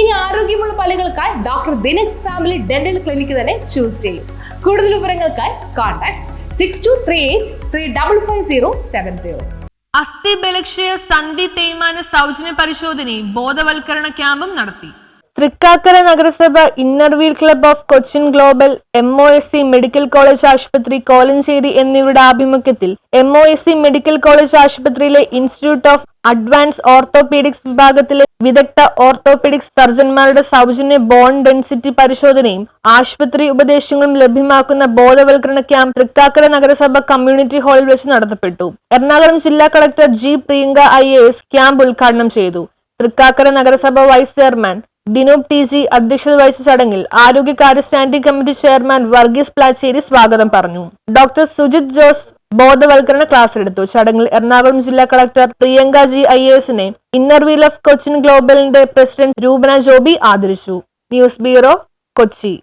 ഇനി ആരോഗ്യമുള്ള പല്ലുകൾക്കായി ഡോക്ടർ ദിനക്സ് ഫാമിലി ഡെന്റൽ ക്ലിനിക്ക് തന്നെ ചൂസ് ചെയ്യും. കൂടുതൽ വിവരങ്ങൾക്കായി contact six two three eight three double five zero seven zero അസ്ഥി ബലക്ഷയ സന്ധി തേയ്മാന സൗജന്യ പരിശോധനയും ബോധവൽക്കരണ ക്യാമ്പും നടത്തി. തൃക്കാക്കര നഗരസഭ inner wheel club of Cochin global M O S C medical college ആശുപത്രി കോലഞ്ചേരി എന്നിവരുടെ ആഭിമുഖ്യത്തിൽ M O S C medical college ആശുപത്രിയിലെ ഇൻസ്റ്റിറ്റ്യൂട്ട് ഓഫ് അഡ്വാൻസ് ഓർത്തോപീഡിക്സ് വിഭാഗത്തിലെ വിദഗ്ധ ഓർത്തോപീഡിക്സ് സർജന്മാരുടെ സൗജന്യ ബോൺ ഡെൻസിറ്റി പരിശോധനയും ആശുപത്രി ഉപദേശങ്ങളും ലഭ്യമാക്കുന്ന ബോധവൽക്കരണ ക്യാമ്പ് തൃക്കാക്കര നഗരസഭ കമ്മ്യൂണിറ്റി ഹാളിൽ വെച്ച് നടത്തപ്പെട്ടു. എറണാകുളം ജില്ലാ collector G Priyanka eye camp ഉദ്ഘാടനം ചെയ്തു. തൃക്കാക്കര നഗരസഭ vice chairman Dinoop T G അധ്യക്ഷത വഹിച്ച ചടങ്ങിൽ ആരോഗ്യകാര്യ standing committee chairman Varghese Placheri സ്വാഗതം പറഞ്ഞു. ഡോക്ടർ സുജിത് ജോസ് ബോധവൽക്കരണ ക്ലാസ് എടുത്തു. ചടങ്ങിൽ എറണാകുളം ജില്ലാ കളക്ടർ പ്രിയങ്ക ജി ഐ എസിനെ ഇന്നർ വീൽ ഓഫ് കൊച്ചിൻ ഗ്ലോബലിന്റെ പ്രസിഡന്റ് രൂപന ജോബി ആദരിച്ചു. News bureau Kochi.